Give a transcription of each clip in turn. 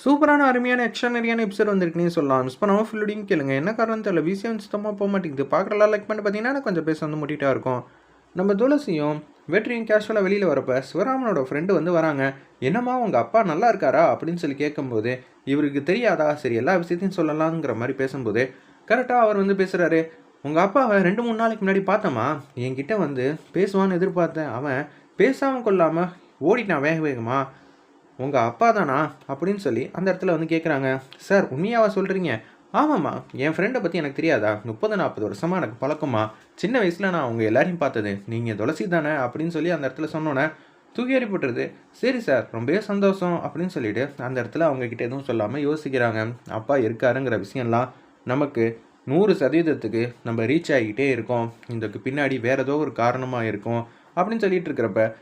சூப்பரான அருமையான எக்ஸ்ட்ரானரியான எபிசோட் வந்திருக்குன்னு சொல்லலாம். மிஸ் பண்ணாமல் ஃபுல்லோடையும் கேளுங்க. என்ன காரணம் தெரியல. விஷயம் சுத்தமாக போக மாட்டேங்குது. பார்க்குறலாம் லைக் பண்ணி பார்த்தீங்கன்னா எனக்கு கொஞ்சம் பேச வந்து முட்டிட்டா இருக்கும். நம்ம துளசியும் வெற்றியும் கேஷுவலாக வெளியில் வரப்ப சிவராமனோட ஃப்ரெண்டு வந்து வராங்க. என்னம்மா உங்கள் அப்பா நல்லா இருக்காரா? அப்படின்னு சொல்லி கேட்கும்போது இவருக்கு தெரியாதா? சரி எல்லா விஷயத்தையும் சொல்லலாங்கிற மாதிரி பேசும்போது கரெக்டாக அவர் வந்து பேசுகிறாரு உங்கள் அப்பாவை ரெண்டு மூணு நாளைக்கு முன்னாடி பார்த்தம்மா. என்கிட்ட வந்து பேசுவான்னு எதிர்பார்த்தேன். அவன் பேசாமல் கொள்ளாமல் ஓடிட்டான் வேக வேகமா. உங்கள் அப்பா தானா? அப்படின்னு சொல்லி அந்த இடத்துல வந்து கேட்குறாங்க சார் உண்மையாவா சொல்கிறீங்க ஆமாம்மா. என் ஃப்ரெண்டை பற்றி எனக்கு தெரியாதா? முப்பது நாற்பது வருஷமாக எனக்கு பழக்கமா சின்ன வயசில் நான் அவங்க எல்லாரையும் பார்த்தது. நீங்கள் துளசி தானே? அப்படின்னு சொல்லி அந்த இடத்துல சொன்னோன்னே தூக்கி எறிப்பட்டுருது சரி சார் ரொம்பவே சந்தோஷம். அப்படின்னு சொல்லிட்டு அந்த இடத்துல அவங்கக்கிட்ட எதுவும் சொல்லாமல் யோசிக்கிறாங்க. அப்பா இருக்காருங்கிற விஷயம்லாம் நமக்கு நூறு சதவீதத்துக்கு நம்ம ரீச் ஆகிக்கிட்டே இருக்கோம். இதுக்கு பின்னாடி வேறு ஏதோ ஒரு காரணமாக இருக்கும். அப்படின்னு சொல்லிட்டு இருக்கிறப்ப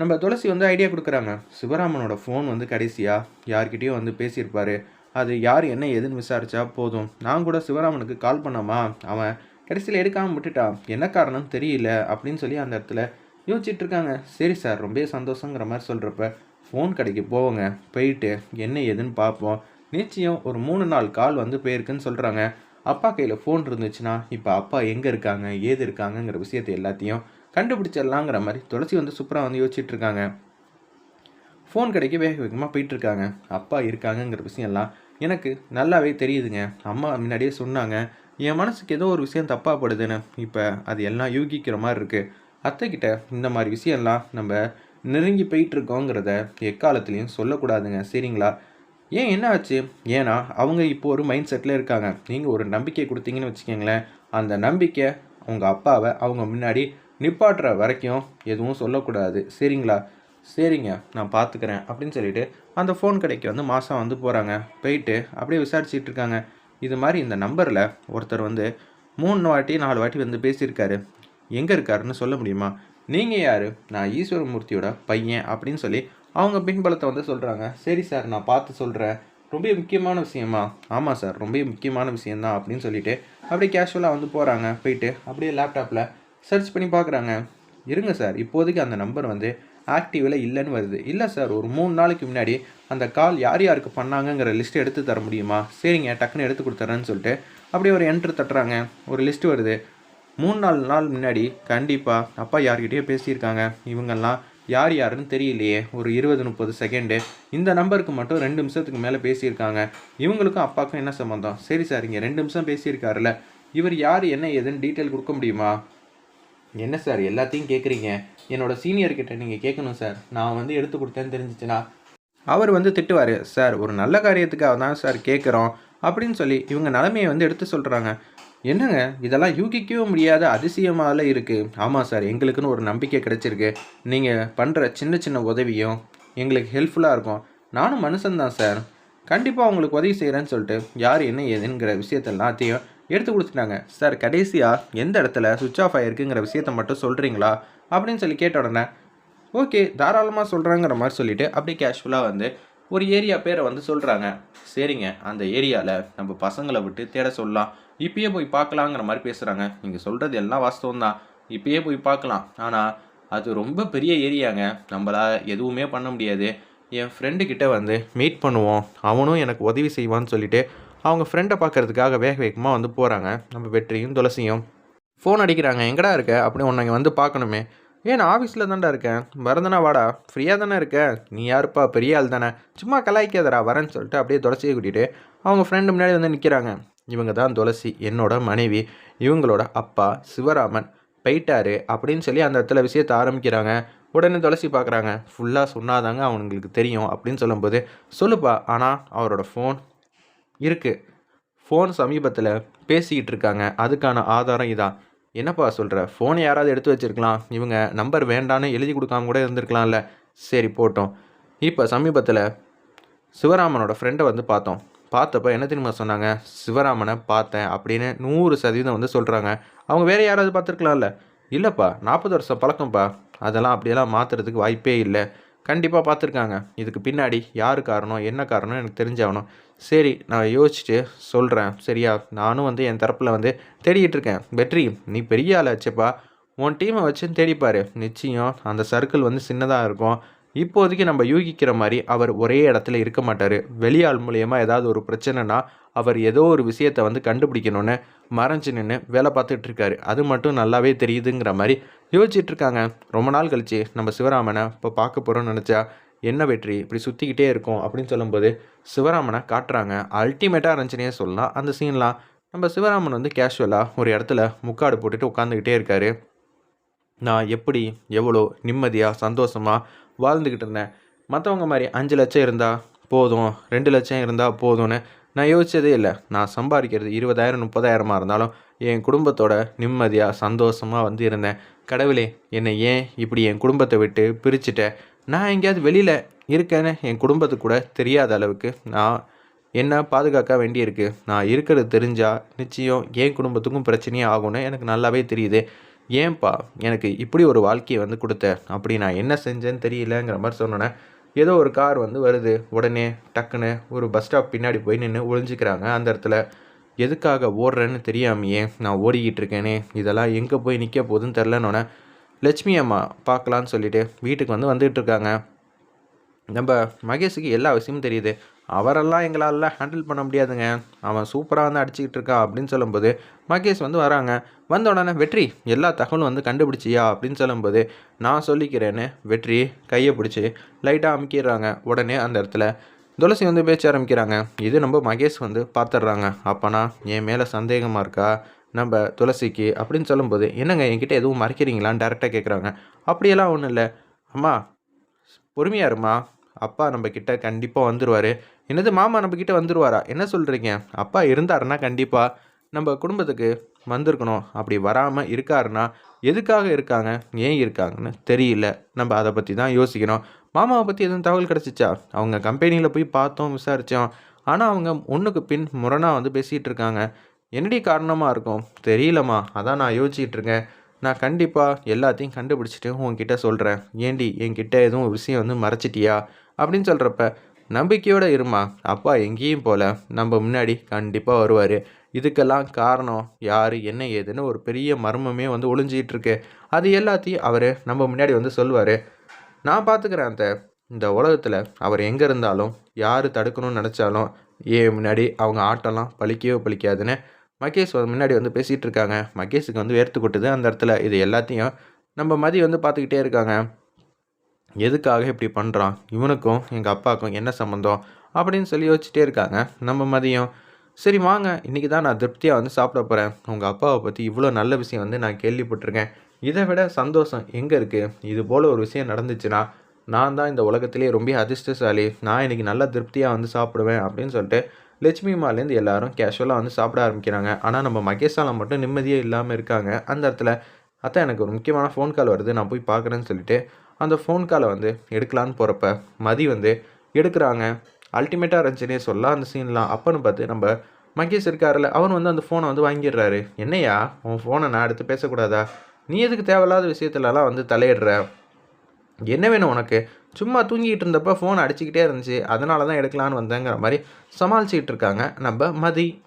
நம்ம துளசி வந்து ஐடியா கொடுக்குறாங்க. சிவராமனோட ஃபோன் வந்து கடைசியாக யார்கிட்டயோ வந்து பேசியிருப்பாரு. அது யார் என்ன ஏதுன்னு விசாரித்தா போதும். நான் கூட சிவராமனுக்கு கால் பண்ணாமா? அவன் கடைசியில் எடுக்காமல் விட்டுட்டான் என்ன காரணம் தெரியல அப்படின்னு சொல்லி அந்த இடத்துல யோசிச்சுட்டு இருக்காங்க. சரி சார் ரொம்ப சந்தோஷங்கிற மாதிரி சொல்கிறப்ப ஃபோன் கடைக்கு போவோங்க. போயிட்டு என்ன ஏதுன்னு பார்ப்போம். நிச்சயம் ஒரு மூணு நாள் கால் வந்து போயிருக்குன்னு சொல்கிறாங்க அப்பா கையில் ஃபோன் இருந்துச்சுன்னா இப்போ அப்பா எங்கே இருக்காங்க ஏது இருக்காங்கங்கிற விஷயத்தை எல்லாத்தையும் கண்டுபிடிச்சிடலாங்கிற மாதிரி துளசி வந்து சூப்பராக வந்து யோசிச்சுட்டு இருக்காங்க ஃபோன் கடைக்கு வேக வேகமாக போயிட்டுருக்காங்க அப்பா இருக்காங்கங்கிற விஷயம்லாம் எனக்கு நல்லாவே தெரியுதுங்க. அம்மா முன்னாடியே சொன்னாங்க என் மனசுக்கு ஏதோ ஒரு விஷயம் தப்பாக படுதுன்னு இப்போ அது எல்லாம் யூகிக்கிற மாதிரி இருக்குது அத்தைக்கிட்ட இந்த மாதிரி விஷயம்லாம் நம்ம நெருங்கி போயிட்டுருக்கோங்கிறத எக்காலத்துலேயும் சொல்லக்கூடாதுங்க. சரிங்களா? ஏன் என்ன ஆச்சு? ஏன்னா அவங்க இப்போ ஒரு மைண்ட் செட்டில் இருக்காங்க. நீங்கள் ஒரு நம்பிக்கை கொடுத்தீங்கன்னு வச்சுக்கோங்களேன். அந்த நம்பிக்கை உங்கள் அப்பாவை அவங்க முன்னாடி நிப்பாட்டுற வரைக்கும் எதுவும் சொல்லக்கூடாது. சரிங்களா? சரிங்க நான் பார்த்துக்கிறேன் அப்படின்னு சொல்லிட்டு அந்த ஃபோன் கடைக்கு வந்து மாதம் வந்து போகிறாங்க போயிட்டு அப்படியே விசாரிச்சுட்டு இருக்காங்க. இது மாதிரி இந்த நம்பரில் ஒருத்தர் வந்து மூணு வாட்டி நாலு வாட்டி வந்து பேசியிருக்காரு. எங்கே இருக்காருன்னு சொல்ல முடியுமா? நீங்கள் யார்? நான் ஈஸ்வரமூர்த்தியோட பையன் அப்படின்னு சொல்லி அவங்க பின்பலத்தை வந்து சொல்கிறாங்க சரி சார் நான் பார்த்து சொல்கிறேன் ரொம்ப முக்கியமான விஷயமா? ஆமாம் சார் ரொம்ப முக்கியமான விஷயந்தான் அப்படின்னு சொல்லிட்டு அப்படியே கேஷுவலாக வந்து போகிறாங்க போயிட்டு அப்படியே லேப்டாப்பில் சர்ச் பண்ணி பார்க்குறாங்க இருங்க சார் இப்போதைக்கு அந்த நம்பர் வந்து ஆக்டிவில் இல்லைன்னு வருது. இல்லை சார் ஒரு மூணு நாளைக்கு முன்னாடி அந்த கால் யார் யாருக்கு பண்ணாங்கங்கிற லிஸ்ட் எடுத்து தர முடியுமா? சரிங்க டக்குன்னு எடுத்து கொடுத்துட்றேன்னு சொல்லிட்டு அப்படியே ஒரு என்ட்ரு தட்டுறாங்க. ஒரு லிஸ்ட் வருது. மூணு நாலு நாள் முன்னாடி கண்டிப்பாக அப்பா யார்கிட்டயோ பேசியிருக்காங்க. இவங்கெல்லாம் யார் யாருன்னு தெரியலையே. ஒரு இருபது முப்பது செகண்டு இந்த நம்பருக்கு மட்டும் ரெண்டு நிமிஷத்துக்கு மேலே பேசியிருக்காங்க. இவங்களுக்கும் அப்பாவுக்கும் என்ன சம்மந்தம் சரி சார் இங்கே ரெண்டு நிமிஷம் பேசியிருக்காருல்ல. இவர் யார் என்ன ஏதுன்னு டீட்டெயில் கொடுக்க முடியுமா? என்ன சார் எல்லாத்தையும் கேட்குறீங்க என்னோட சீனியர்கிட்ட நீங்கள் கேட்கணும் சார். நான் வந்து எடுத்து கொடுத்தேன்னு தெரிஞ்சிச்சுன்னா? அவர் வந்து திட்டுவார் சார் ஒரு நல்ல காரியத்துக்காக தான் சார் கேட்குறோம் அப்படின்னு சொல்லி இவங்க நிலைமையை வந்து எடுத்து சொல்கிறாங்க என்னங்க? இதெல்லாம் யூகிக்கவே முடியாத அதிசயமால இருக்குது ஆமாம் சார் எங்களுக்குன்னு ஒரு நம்பிக்கை கிடைச்சிருக்கு. நீங்கள் பண்ணுற சின்ன சின்ன உதவியும் எங்களுக்கு ஹெல்ப்ஃபுல்லாக இருக்கும். நானும் மனுஷன்தான் சார். கண்டிப்பாக உங்களுக்கு உதவி செய்கிறேன்னு சொல்லிட்டு யார் என்ன ஏதுங்கிற விஷயத்த எல்லாத்தையும் எடுத்து கொடுத்துட்டாங்க. சார் கடைசியாக எந்த இடத்துல சுவிட்ச் ஆஃப் ஆகிருக்குங்கிற விஷயத்த மட்டும் சொல்கிறீங்களா அப்படின்னு சொல்லி கேட்ட உடனே ஓகே தாராளமாக சொல்கிறாங்கிற மாதிரி சொல்லிவிட்டு அப்படியே கேஷுவலாக வந்து ஒரு ஏரியா பேரை வந்து சொல்கிறாங்க சரிங்க அந்த ஏரியாவில் நம்ம பசங்களை விட்டு தேட சொல்லலாம். இப்பயே போய் பார்க்கலாங்கிற மாதிரி பேசுகிறாங்க நீங்கள் சொல்கிறது எல்லாம் வாஸ்தவம் தான். இப்பயே போய் பார்க்கலாம். ஆனால் அது ரொம்ப பெரிய ஏரியாங்க நம்மளால் எதுவுமே பண்ண முடியாது. என் ஃப்ரெண்டுக்கிட்ட வந்து மீட் பண்ணுவோம். அவனும் எனக்கு உதவி செய்வான்னு சொல்லிவிட்டு அவங்க ஃப்ரெண்டை பார்க்கறதுக்காக வேக வேகமாக வந்து போகிறாங்க நம்ம வெற்றியும் துளசியும். ஃபோன் அடிக்கிறாங்க. எங்கடா இருக்க? அப்படி உன்னை வந்து பார்க்கணுமே. ஏன் நான் ஆஃபீஸில் தான்டா இருக்கேன். வரதுனா வாடா. ஃப்ரீயாக தானே இருக்க? நீ யாருப்பா? பெரிய ஆள் தானே. சும்மா கலாய்க்காதடா. வரேன்னு சொல்லிட்டு அப்படியே துளசியை கூட்டிகிட்டு அவங்க ஃப்ரெண்டு முன்னாடி வந்து நிற்கிறாங்க இவங்க தான் துளசி என்னோட மனைவி. இவங்களோட அப்பா சிவராமன். போயிட்டாரு அப்படின்னு சொல்லி அந்த இடத்துல விஷயத்தை ஆரம்பிக்கிறாங்க. உடனே துளசி பார்க்குறாங்க. ஃபுல்லாக சொன்னாதாங்க அவங்களுக்கு தெரியும் அப்படின்னு சொல்லும்போது சொல்லுப்பா. ஆனால் அவரோட ஃபோன் இருக்குது ஃபோன் சமீபத்தில் பேசிக்கிட்டு இருக்காங்க அதுக்கான ஆதாரம் இதான். என்னப்பா சொல்கிற ஃபோனை யாராவது எடுத்து வச்சிருக்கலாம். இவங்க நம்பர் வேண்டான்னு எழுதி கொடுக்காம கூட இருந்திருக்கலாம்ல. சரி போட்டோம். இப்போ சமீபத்தில் சிவராமனோட ஃப்ரெண்டை வந்து பார்த்தோம். பார்த்தப்ப என்ன தெரியுமா சொன்னாங்க? சிவராமனை பார்த்தேன் அப்படின்னு நூறு சதவீதம் வந்து சொல்கிறாங்க அவங்க வேறு யாராவது பார்த்துருக்கலாம்ல. இல்லைப்பா நாற்பது வருஷம் பழக்கம்ப்பா. அதெல்லாம் அப்படியெல்லாம் மாற்றுறதுக்கு வாய்ப்பே இல்லை. கண்டிப்பாக பார்த்துருக்காங்க இதுக்கு பின்னாடி யார் காரணம் என்ன காரணம் எனக்கு தெரிஞ்சாகணும். சரி நான் யோசிச்சுட்டு சொல்கிறேன் சரியா? நானும் வந்து என் தரப்பில் வந்து தேடிக்கிட்டு இருக்கேன். வெற்றி நீ பெரிய ஆளாச்சப்பா உன் டீமை வச்சு தேடிப்பார். நிச்சயம் அந்த சர்க்கிள் வந்து சின்னதாக இருக்கும். இப்போதைக்கு நம்ம யூகிக்கிற மாதிரி அவர் ஒரே இடத்துல இருக்க மாட்டார். வெளியாள் மூலியமாக ஏதாவது ஒரு பிரச்சனைனா அவர் ஏதோ ஒரு விஷயத்தை வந்து கண்டுபிடிக்கணும்னு மறைஞ்சு நின்று வேலை பார்த்துட்டு இருக்காரு அது மட்டும் நல்லாவே தெரியுதுங்கிற மாதிரி யோசிச்சுட்டு இருக்காங்க ரொம்ப நாள் கழிச்சு நம்ம சிவராமனை இப்போ பார்க்க போகிறோம்னு நினச்சா என்ன வெற்றி? இப்படி சுற்றிக்கிட்டே இருக்கும் அப்படின்னு சொல்லும்போது சிவராமனை காட்டுறாங்க. அல்டிமேட்டாக இருந்துச்சுனே சொல்லலாம். அந்த சீன்லாம் நம்ம சிவராமன் வந்து கேஷுவலாக ஒரு இடத்துல முக்காடு போட்டுட்டு உட்காந்துக்கிட்டே இருக்காரு. நான் எப்படி எவ்வளோ நிம்மதியாக சந்தோஷமாக வாழ்ந்துக்கிட்டு இருந்தேன். மற்றவங்க மாதிரி அஞ்சு லட்சம் இருந்தால் போதும் ரெண்டு லட்சம் இருந்தால் போதும்னு நான் யோசிச்சதே இல்லை. நான் சம்பாதிக்கிறது இருபதாயிரம் முப்பதாயிரமாக இருந்தாலும் என் குடும்பத்தோட நிம்மதியாக சந்தோஷமாக வந்து இருந்தேன். கடவுளே என்னை ஏன் இப்படி என் குடும்பத்தை விட்டு பிரிச்சுட்டேன் நான் எங்கேயாவது வெளியில் இருக்கேன்னு என் குடும்பத்துக்கு கூட தெரியாத அளவுக்கு நான் என்ன பாதுகாக்க வேண்டியிருக்கு? நான் இருக்கிறது தெரிஞ்சால் நிச்சயம் என் குடும்பத்துக்கும் பிரச்சனையே ஆகும்னு எனக்கு நல்லாவே தெரியுது. ஏன்பா எனக்கு இப்படி ஒரு வாழ்க்கையை வந்து கொடுத்த? அப்படி நான் என்ன செஞ்சேன்னு தெரியலங்கிற மாதிரி சொன்னோன்னே ஏதோ ஒரு கார் வந்து வருது. உடனே டக்குன்னு ஒரு பஸ் ஸ்டாப் பின்னாடி போய் நின்று ஒழிஞ்சிக்கிறாங்க அந்த இடத்துல எதுக்காக ஓடுறேன்னு தெரியாமையே நான் ஓடிக்கிட்டு இருக்கேனே இதெல்லாம் எங்கே போய் நிற்க போகுதுன்னு தெரிலன்னொன்னே லட்சுமி அம்மா பார்க்கலான்னு சொல்லிட்டு வீட்டுக்கு வந்து வந்துகிட்டு இருக்காங்க. நம்ம மகேஷுக்கு எல்லா விஷயமும் தெரியுது. அவரெல்லாம் எங்களால் ஹேண்டில் பண்ண முடியாதுங்க. அவன் சூப்பராக வந்து அடிச்சுக்கிட்டு இருக்கா அப்படின்னு சொல்லும்போது மகேஷ் வந்து வராங்க. வந்த உடனே வெற்றி எல்லா தகவலும் வந்து கண்டுபிடிச்சியா? அப்படின்னு சொல்லும்போது நான் சொல்லிக்கிறேன்னு. வெற்றி கையை பிடிச்சி லைட்டாக அமுக்கிடுறாங்க. உடனே அந்த இடத்துல துளசி வந்து பேச்ச ஆரம்பிக்கிறாங்க. இது நம்ம மகேஷ் வந்து பார்த்துட்றாங்க அப்போனா என் மேலே சந்தேகமாக இருக்கா? நம்ம துளசிக்கு? அப்படின்னு சொல்லும்போது என்னங்க என்கிட்ட எதுவும் மறைக்கிறீங்களான்னு டேரெக்டாக கேட்குறாங்க அப்படியெல்லாம் ஒன்றும் இல்லை. அம்மா பொறுமையா இருமா அப்பா நம்ம கிட்ட கண்டிப்பாக வந்துடுவார் என்னது மாமா நம்ம கிட்டே வந்துடுவாரா என்ன சொல்கிறீங்க அப்பா இருந்தாருன்னா கண்டிப்பாக நம்ம குடும்பத்துக்கு வந்திருக்கணும். அப்படி வராமல் இருக்காருன்னா எதுக்காக இருக்காங்க? ஏன் இருக்காங்கன்னு தெரியல. நம்ம அதை பற்றி தான் யோசிக்கணும். மாமாவை பற்றி எதுவும் தகவல் கிடச்சிச்சா? அவங்க கம்பெனியில் போய் பார்த்தோம் விசாரித்தோம் ஆனால் அவங்க ஒன்றுக்கு பின் முரணாக வந்து பேசிகிட்டு இருக்காங்க. என்னடி காரணமாக இருக்கும்? தெரியலம்மா. அதான் நான் யோசிச்சுட்டு இருக்கேன். நான் கண்டிப்பாக எல்லாத்தையும் கண்டுபிடிச்சிட்டு உங்ககிட்ட சொல்கிறேன் ஏண்டி என்கிட்ட எதுவும் விஷயம் வந்து மறைச்சிட்டியா? அப்படின்னு சொல்கிறப்ப நம்பிக்கையோடு இருமா? அப்பா எங்கேயும் போல். நம்ம முன்னாடி கண்டிப்பாக வருவார். இதுக்கெல்லாம் காரணம் யார் என்ன ஏதுன்னு ஒரு பெரிய மர்மமே வந்து ஒளிஞ்சிகிட்டு இருக்கு அது எல்லாத்தையும் அவர் நம்ம முன்னாடி வந்து சொல்லுவார் நான் பார்த்துக்கிறேன் அந்த இந்த உலகத்தில் அவர் எங்கே இருந்தாலும் யார் தடுக்கணும்னு நினச்சாலும் ஏ முன்னாடி அவங்க ஆட்டம்லாம் பழிக்கவே பழிக்காதுன்னு மகேஷ் வந்து முன்னாடி வந்து பேசிகிட்டு இருக்காங்க மகேஷுக்கு வந்து வேர்த்து கொட்டுது அந்த இடத்துல. இது எல்லாத்தையும் நம்ம மதி வந்து பார்த்துக்கிட்டே இருக்காங்க. எதுக்காக இப்படி பண்ணுறான் இவனுக்கும் எங்கள் அப்பாவுக்கும் என்ன சம்மந்தம் அப்படின்னு சொல்லி யோசிச்சுட்டே இருக்காங்க. நம்ம மதியம் சரி வாங்க. இன்றைக்கி தான் நான் திருப்தியாக வந்து சாப்பிட போகிறேன் உங்கள் அப்பாவை பற்றி இவ்வளோ நல்ல விஷயம் வந்து நான் கேள்விப்பட்டிருக்கேன். இதை விட சந்தோஷம் எங்கே இருக்குது இது போல் ஒரு விஷயம் நடந்துச்சுன்னா நான் தான் இந்த உலகத்திலே ரொம்ப அதிர்ஷ்டசாலி. நான் இன்றைக்கி நல்லா திருப்தியாக வந்து சாப்பிடுவேன். அப்படின்னு சொல்லிட்டு லட்சுமி மாலேருந்து எல்லாரும் கேஷுவலாக வந்து சாப்பிட ஆரம்பிக்கிறாங்க. ஆனால் நம்ம மகேஷால மட்டும் நிம்மதியே இல்லாமல் இருக்காங்க. அந்த இடத்துல அத்தான் எனக்கு ஒரு முக்கியமான ஃபோன் கால் வருது. நான் போய் பார்க்குறேன்னு சொல்லிட்டு அந்த ஃபோன் காலை வந்து எடுக்கலான்னு போகிறப்ப மதி வந்து எடுக்கிறாங்க. அல்டிமேட்டாக இருந்துச்சுன்னே சொல்லலாம் அந்த சீன்லாம் அப்போன்னு பார்த்து நம்ம மகேஷ் இருக்காருல்ல அவர் வந்து அந்த ஃபோனை வந்து வாங்கிடுறாரு. என்னையா உன் ஃபோனை நான் எடுத்து பேசக்கூடாதா? நீ எதுக்கு தேவையில்லாத விஷயத்துலலாம் வந்து தலையிடுற? என்ன வேணும் உனக்கு? சும்மா தூங்கிட்டு இருந்தப்போ ஃபோன் அடிச்சுக்கிட்டே இருந்துச்சு. அதனால தான் எடுக்கலான்னு வந்தேங்கிற மாதிரி சமாளிச்சுக்கிட்டு இருக்காங்க நம்ம மதி.